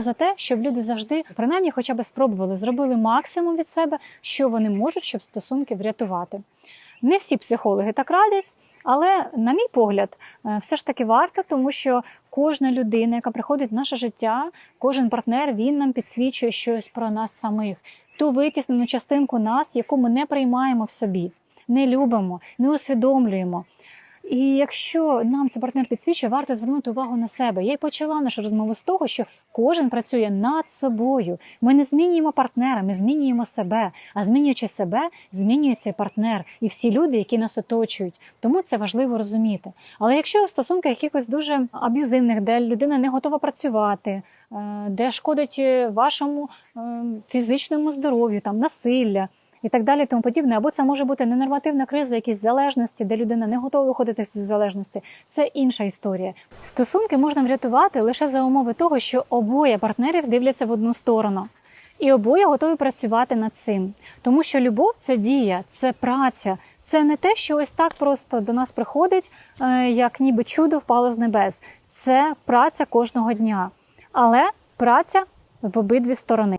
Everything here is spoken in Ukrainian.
за те, щоб люди завжди, принаймні, хоча б спробували, зробили максимум від себе, що вони можуть, щоб стосунки врятувати. Не всі психологи так радять, але, на мій погляд, е, все ж таки варто, тому що кожна людина, яка приходить в наше життя, кожен партнер, він нам підсвічує щось про нас самих, ту витіснену частинку нас, яку ми не приймаємо в собі, не любимо, не усвідомлюємо. І якщо нам цей партнер підсвічує, варто звернути увагу на себе. Я й почала нашу розмову з того, що кожен працює над собою. Ми не змінюємо партнера, ми змінюємо себе. А змінюючи себе, змінюється партнер і всі люди, які нас оточують. Тому це важливо розуміти. Але якщо у стосунках якихось дуже аб'юзивних, де людина не готова працювати, е, де шкодить вашому е, фізичному здоров'ю, там насилля і так далі, тому подібне, або це може бути ненормативна криза, якісь залежності, де людина не готова виходити з залежності. Це інша історія. Стосунки можна врятувати лише за умови того, що обоє партнерів дивляться в одну сторону. І обоє готові працювати над цим, тому що любов це дія, це праця, це не те, що ось так просто до нас приходить, е, як ніби чудо впало з небес. Це праця кожного дня, але праця в обидві сторони.